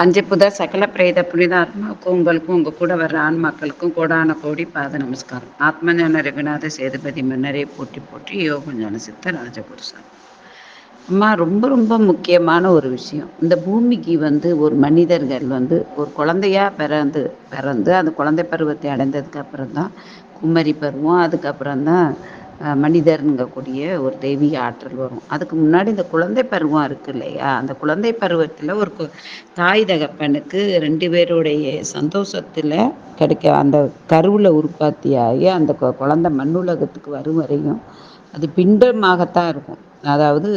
அஞ்சு சகல பிரேத புனித ஆத்மாவுக்கும் உங்களுக்கும் உங்க கூட வர்ற ஆன்மாக்களுக்கும் கோடான கோடி பாத நமஸ்காரம். ஆத்மஞான ரகுநாத சேதுபதி மன்னரே போட்டி போட்டி யோக ஞான சித்த ராஜபுருஷன் அம்மா ரொம்ப ரொம்ப முக்கியமான ஒரு விஷயம். இந்த பூமிக்கு வந்து ஒரு மனிதர்கள் வந்து ஒரு குழந்தையா பிறந்து பிறந்து அந்த குழந்தை பருவத்தை அடைந்ததுக்கு அப்புறம் தான் குமரி பருவம் அதுக்கப்புறம் தான் மனிதருங்கக்கூடிய ஒரு தெய்வீக ஆற்றல் வரும். அதுக்கு முன்னாடி இந்த குழந்தை பருவம் இருக்கு இல்லையா? அந்த குழந்தை பருவத்தில் ஒரு தாய் தகப்பனுக்கு ரெண்டு பேருடைய சந்தோஷத்தில் கிடைக்க அந்த கருவில் உற்பத்தியாகி அந்த குழந்தை மண்ணுலகத்துக்கு வரும் வரையும் அது பிண்டமாகத்தான் இருக்கும். அதாவது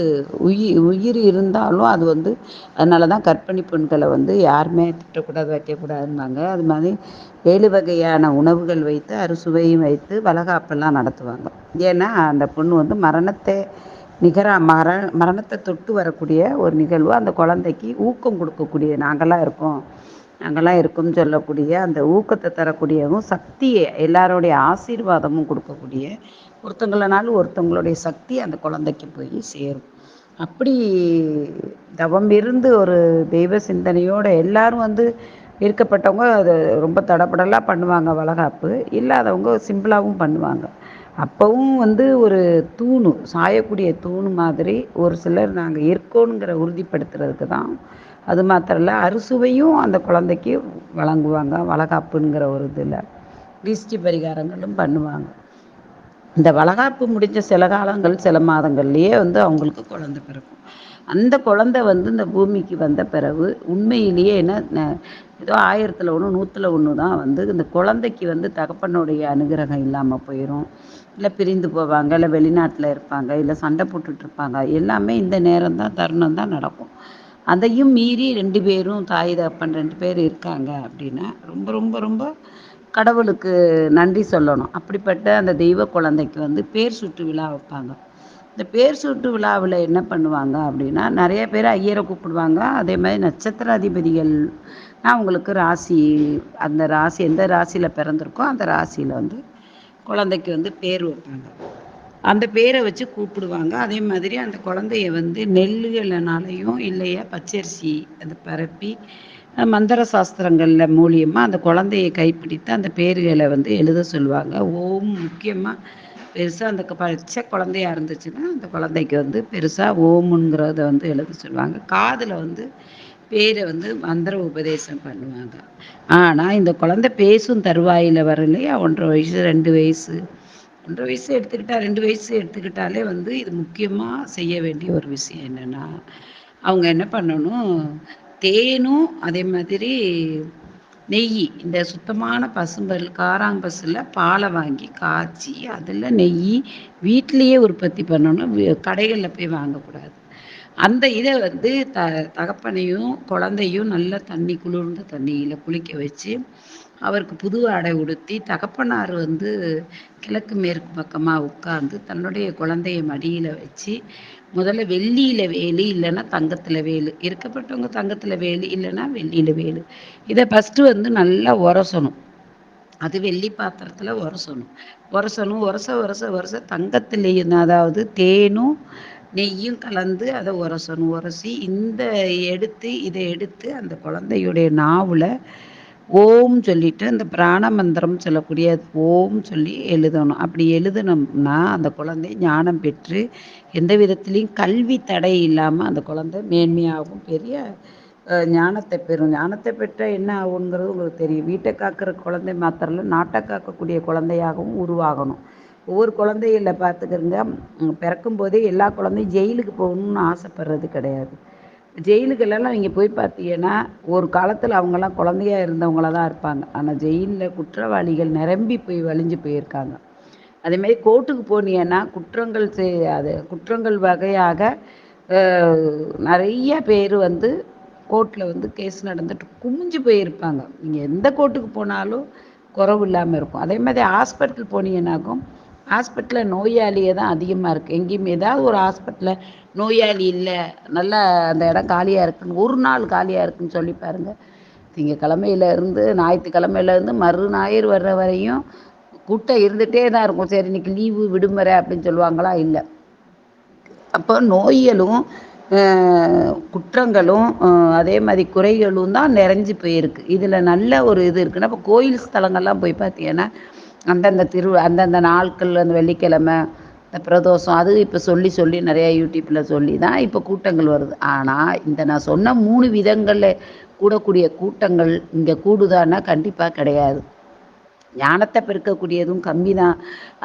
உயிர் உயிர் இருந்தாலும் அது வந்து அதனால தான் கற்பிணி பெண்களை வந்து யாருமே திட்டக்கூடாது வைக்கக்கூடாதுன்னாங்க. அது மாதிரி ஏழு வகையான உணவுகள் வைத்து அறுசுவையும் வைத்து வளகாப்பெல்லாம் நடத்துவாங்க. ஏன்னா அந்த பொண்ணு வந்து மரணத்தை நிகராக மர மரணத்தை தொட்டு வரக்கூடிய ஒரு நிகழ்வு. அந்த குழந்தைக்கு ஊக்கம் கொடுக்கக்கூடிய நாங்களாம் இருக்கோம். நாங்களாம் இருக்கோம்னு சொல்லக்கூடிய அந்த ஊக்கத்தை தரக்கூடியவும் சக்தியை எல்லாருடைய ஆசீர்வாதமும் கொடுக்கக்கூடிய ஒருத்தங்களனாலும் ஒருத்தவங்களுடைய சக்தி அந்த குழந்தைக்கு போய் சேரும். அப்படி தவம் இருந்து ஒரு தெய்வ சிந்தனையோடு எல்லாரும் வந்து இருக்கப்பட்டவங்க அது ரொம்ப தடப்படலாக பண்ணுவாங்க வளகாப்பு. இல்லாதவங்க சிம்பிளாகவும் பண்ணுவாங்க. அப்போவும் வந்து ஒரு தூணு சாயக்கூடிய தூணு மாதிரி ஒரு சிலர் நாங்கள் இருக்கோங்கிற உறுதிப்படுத்துறதுக்கு தான் அது மாத்திரம் இல்லை அறுசுவையும் அந்த குழந்தைக்கு வழங்குவாங்க வளகாப்புங்கிற ஒரு இதில். தீஷ்டி பரிகாரங்களும் பண்ணுவாங்க. இந்த வளகாப்பு முடிஞ்ச சில காலங்கள் சில மாதங்கள்லேயே வந்து அவங்களுக்கு குழந்த பிறக்கும். அந்த குழந்தை வந்து இந்த பூமிக்கு வந்த பிறகு உண்மையிலேயே என்ன ஏதோ ஆயிரத்தில் ஒன்று நூற்றில் ஒன்று தான் வந்து இந்த குழந்தைக்கு வந்து தகப்பனுடைய அனுகிரகம் இல்லாமல் போயிடும் இல்லை பிரிந்து போவாங்க இல்லை வெளிநாட்டில் இருப்பாங்க இல்லை சண்டை போட்டுட்ருப்பாங்க எல்லாமே இந்த நேரம் தான் தருணம் தான் நடக்கும். அதையும் மீறி ரெண்டு பேரும் தாய் தப்பன் ரெண்டு பேர் இருக்காங்க அப்படின்னா ரொம்ப ரொம்ப ரொம்ப கடவுளுக்கு நன்றி சொல்லணும். அப்படிப்பட்ட அந்த தெய்வ குழந்தைக்கு வந்து பேர் சுட்டு விழா வைப்பாங்க. இந்த பேர் சுட்டு விழாவில் என்ன பண்ணுவாங்க அப்படின்னா நிறைய பேர் ஐயரை கூப்பிடுவாங்க. அதே மாதிரி நட்சத்திர அதிபதிகள் அவங்களுக்கு ராசி அந்த ராசி எந்த ராசியில் பிறந்திருக்கோ அந்த ராசியில் வந்து குழந்தைக்கு வந்து பேர் வைப்பாங்க. அந்த பேரை வச்சு கூப்பிடுவாங்க. அதே மாதிரி அந்த குழந்தைய வந்து நெல்லுகளினாலையும் இல்லையா பச்சரிசி அதை பரப்பி மந்திர சாஸ்திரங்களில் மூலியமாக அந்த குழந்தையை கைப்பிடித்து அந்த பேர்களை வந்து எழுத சொல்லுவாங்க. ஓம் முக்கியமாக பெருசாக அந்த பச்சை குழந்தையா இருந்துச்சுன்னா அந்த குழந்தைக்கு வந்து பெருசாக ஓமுங்கிறத வந்து எழுத சொல்லுவாங்க. காதில் வந்து பேரை வந்து மந்திர உபதேசம் பண்ணுவாங்க. ஆனால் இந்த குழந்தை பேசும் தருவாயில் வரலையா? ஒன்றரை வயசு ரெண்டு வயசு. ஒன்றரை வயசு எடுத்துக்கிட்டா ரெண்டு வயசு எடுத்துக்கிட்டாலே வந்து இது முக்கியமாக செய்ய வேண்டிய ஒரு விஷயம் என்னென்னா அவங்க என்ன பண்ணணும்? தேனும் அதே மாதிரி நெய் இந்த சுத்தமான பசும்பல் காராம்பசில் பாலை வாங்கி காய்ச்சி அதில் நெய் வீட்டிலையே உற்பத்தி பண்ணணும். கடைகளில் போய் வாங்கக்கூடாது. அந்த இதை வந்து த தகப்பனையும் குழந்தையும் நல்ல தண்ணி குளிர்ந்த தண்ணியில் குளிக்க வச்சு அவருக்கு புது ஆடை உடுத்தி தகப்பனார் வந்து கிழக்கு மேற்கு பக்கமாக உட்கார்ந்து தன்னுடைய குழந்தைய மடியில் வச்சு முதல்ல வெள்ளியில் வேலு இல்லைன்னா தங்கத்தில் வேலு. இருக்கப்பட்டவங்க தங்கத்தில் வேலு இல்லைன்னா வெள்ளியில் வேலு. இதை ஃபஸ்ட்டு வந்து நல்லா உரசணும். அது வெள்ளி பாத்திரத்தில் உரசணும். உரசணும் உரச உரச உரச தங்கத்துலேயும் அதாவது தேனும் நெய்யும் கலந்து அதை உரசணும். உரசி இந்த எடுத்து இதை எடுத்து அந்த குழந்தையுடைய நாவில் ஓம் சொல்லிட்டு அந்த பிராண மந்திரம் சொல்லக்கூடிய ஓம் சொல்லி எழுதணும். அப்படி எழுதணும்னா அந்த குழந்தை ஞானம் பெற்று எந்த விதத்துலேயும் கல்வி தடை இல்லாமல் அந்த குழந்தை மேன்மையாகவும் பெரிய ஞானத்தை பெறும். ஞானத்தை பெற்றால் என்ன ஆகுங்கிறது உங்களுக்கு தெரியும். வீட்டை காக்கிற குழந்தை மாத்திரம் நாட்டை காக்கக்கூடிய குழந்தையாகவும் உருவாகணும். ஒவ்வொரு குழந்தைகள பார்த்துக்கிறங்க பிறக்கும் போதே எல்லா குழந்தையும் ஜெயிலுக்கு போகணும்னு ஆசைப்படுறது கிடையாது. ஜெயிலுக்கெல்லாம் நீங்கள் போய் பார்த்தீங்கன்னா ஒரு காலத்தில் அவங்கெல்லாம் குழந்தையா இருந்தவங்கள தான் இருப்பாங்க. ஆனால் ஜெயிலில் குற்றவாளிகள் நிரம்பி போய் வழிஞ்சு போயிருக்காங்க. அதேமாரி கோர்ட்டுக்கு போனீங்கன்னா குற்றங்கள் செய்யாது குற்றங்கள் வகையாக நிறைய பேர் வந்து கோர்ட்டில் வந்து கேஸ் நடந்துட்டு குமிஞ்சு போயிருப்பாங்க. நீங்கள் எந்த கோர்ட்டுக்கு போனாலும் குறவு இல்லாமல் இருக்கும். அதே மாதிரி ஹாஸ்பிட்டல் போனீங்கன்னாக்கும் ஹாஸ்பிட்டலில் நோயாளியே தான் அதிகமாக இருக்குது எங்கேயுமே ஏதாவது ஒரு ஹாஸ்பிட்டலில் நோயாளி இல்லை நல்லா அந்த இடம் காலியாக இருக்குன்னு ஒரு நாள் காலியாக இருக்குன்னு சொல்லி பாருங்கள் திங்கக்கிழமையிலேருந்து ஞாயிற்றுக்கிழமையிலேருந்து மறு ஞாயிறு வர்ற வரையும் கூட்டம் இருந்துகிட்டே தான் இருக்கும். சரி இன்றைக்கி லீவு விடுமுறை அப்படின்னு சொல்லுவாங்களா? இல்லை. அப்போ நோய்களும் குற்றங்களும் அதே மாதிரி குறைகளும் தான் நிறைஞ்சு போயிருக்கு. இதில் நல்ல ஒரு இது இருக்குன்னா இப்போ கோயில் ஸ்தலங்கள்லாம் போய் பார்த்தீங்கன்னா அந்தந்த திரு அந்தந்த நாட்கள் அந்த வெள்ளிக்கிழமை இந்த பிரதோஷம் அது இப்போ சொல்லி சொல்லி நிறையா யூடியூப்பில் சொல்லி தான் இப்போ கூட்டங்கள் வருது. ஆனால் இந்த நான் சொன்ன மூணு விதங்களில் கூடக்கூடிய கூட்டங்கள் இங்கே கூடுதான்னா கண்டிப்பாக கிடையாது. ஞானத்தை பெருக்கக்கூடியதும் கம்மி தான்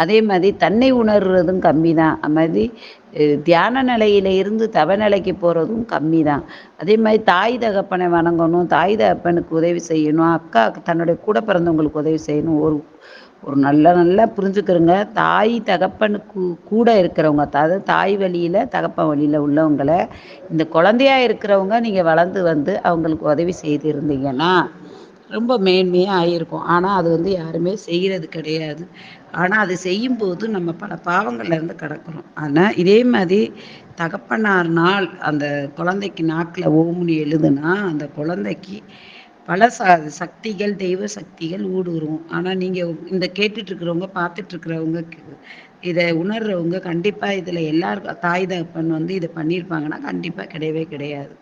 அதே மாதிரி தன்னை உணர்றதும் கம்மி தான் அது மாதிரி தியான நிலையில இருந்து தவநிலைக்கு போகிறதும் கம்மி தான் அதே மாதிரி தாய் தகப்பனை வணங்கணும் தாய் தகப்பனுக்கு உதவி செய்யணும் அக்கா தன்னுடைய கூட பிறந்தவங்களுக்கு உதவி செய்யணும். ஒரு ஒரு நல்ல நல்லா புரிஞ்சுக்கிறோங்க. தாய் தகப்பனுக்கு கூட இருக்கிறவங்க அதாவது தாய் வழியில் தகப்பன் வழியில் உள்ளவங்களை இந்த குழந்தையா இருக்கிறவங்க நீங்கள் வளர்ந்து வந்து அவங்களுக்கு உதவி செய்திருந்தீங்கன்னா ரொம்ப மேன்மையாக ஆகியிருக்கும் ஆனால் அது வந்து யாருமே செய்கிறது கிடையாது. ஆனால் அது செய்யும்போது நம்ம பல பாவங்கள்லேருந்து கடக்கிறோம். ஆனால் இதே மாதிரி தகப்பனார் நாள் அந்த குழந்தைக்கு நாக்கில் ஓமுனி எழுதுனா அந்த குழந்தைக்கு பல ச சக்திகள் தெய்வ சக்திகள் ஊடுருவும். ஆனால் நீங்கள் இந்த கேட்டுட்ருக்கிறவங்க பார்த்துட்ருக்குறவங்க இதை உணர்றவங்க கண்டிப்பாக இதில் எல்லாருக்கும் தாய் தகப்பன் வந்து இதை பண்ணியிருப்பாங்கன்னா கண்டிப்பாக கிடையவே கிடையாது.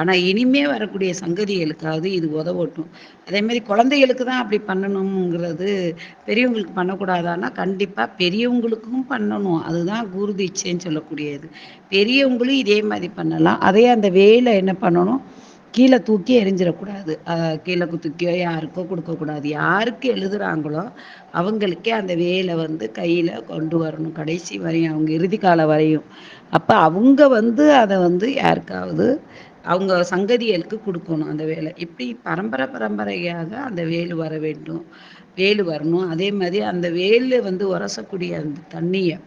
ஆனால் இனிமே வரக்கூடிய சங்கதிகளுக்காவது இது உதவட்டும். அதேமாதிரி குழந்தைகளுக்கு தான் அப்படி பண்ணணுங்கிறது பெரியவங்களுக்கு பண்ணக்கூடாதான்னா கண்டிப்பாக பெரியவங்களுக்கும் பண்ணணும். அதுதான் குரு தீட்சைன்னு சொல்லக்கூடியது. பெரியவங்களும் இதே மாதிரி பண்ணலாம். அதே அந்த வேலை என்ன பண்ணணும்? கீழே தூக்கி எரிஞ்சிடக்கூடாது கீழே தூக்கியோ யாருக்கோ கொடுக்கக்கூடாது. யாருக்கு எழுதுகிறாங்களோ அவங்களுக்கே அந்த வேலை வந்து கையில் கொண்டு வரணும். கடைசி வரையும் அவங்க இறுதி காலம் வரையும். அப்போ அவங்க வந்து அதை வந்து யாருக்காவது அவங்க சங்கதிகளுக்கு கொடுக்கணும் அந்த வேலை. இப்படி பரம்பரை பரம்பரையாக அந்த வேலு வர வேண்டும் வேலு வரணும். அதே மாதிரி அந்த வேலில் வந்து உரசக்கூடிய அந்த தண்ணியை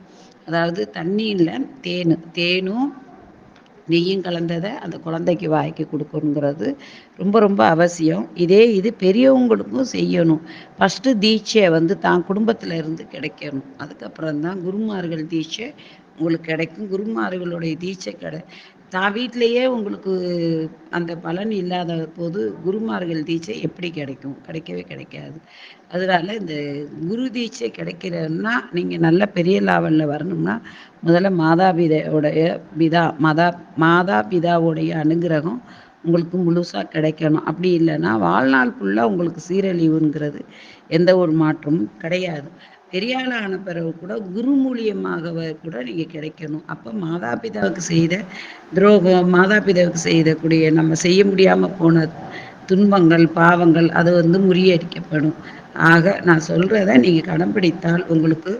அதாவது தண்ணியில் தேன் தேனும் நெய்யும் கலந்ததை அந்த குழந்தைக்கு வாய்க்கு கொடுக்கணுங்கிறது ரொம்ப ரொம்ப அவசியம். இதே இது பெரியவங்களுக்கும் செய்யணும். ஃபஸ்ட்டு தீட்சை வந்து தான் குடும்பத்தில் இருந்து கிடைக்கணும். அதுக்கப்புறம் தான் குருமார்கள் தீட்சை உங்களுக்கு கிடைக்கும். குருமார்களுடைய தீட்சை கிடை தான் வீட்டிலையே உங்களுக்கு அந்த பலன் இல்லாத போது குருமார்கள் தீட்சை எப்படி கிடைக்கும்? கிடைக்கவே கிடைக்காது. அதனால இந்த குரு தீட்சை கிடைக்கிறன்னா நீங்கள் நல்ல பெரிய லாவலில் வரணும்னா முதல்ல மாதாபிதையோடைய பிதா மதா மாதா பிதாவுடைய அனுகிரகம் உங்களுக்கு முழுசாக கிடைக்கணும். அப்படி இல்லைன்னா வாழ்நாள் ஃபுல்லாக உங்களுக்கு சீரழிவுங்கிறது எந்த ஒரு மாற்றமும் கிடையாது. பெரியாள் ஆன பிறகு கூட குரு மூலியமாக கூட நீங்கள் கிடைக்கணும். அப்போ மாதா பிதாவுக்கு செய்த துரோகம் மாதா பிதாவுக்கு செய்தக்கூடிய நம்ம செய்ய முடியாமல் போன துன்பங்கள் பாவங்கள் அது வந்து முறியடிக்கப்படும். ஆக நான் சொல்கிறத நீங்கள் கடைப்பிடித்தால் உங்களுக்கு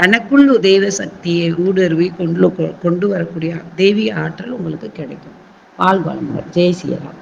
தனக்குள் தெய்வ சக்தியை ஊடுருவி கொண்டு கொண்டு வரக்கூடிய தெய்வீக ஆற்றல் உங்களுக்கு கிடைக்கும். வாழ்வாளர் ஜெய் சீராம்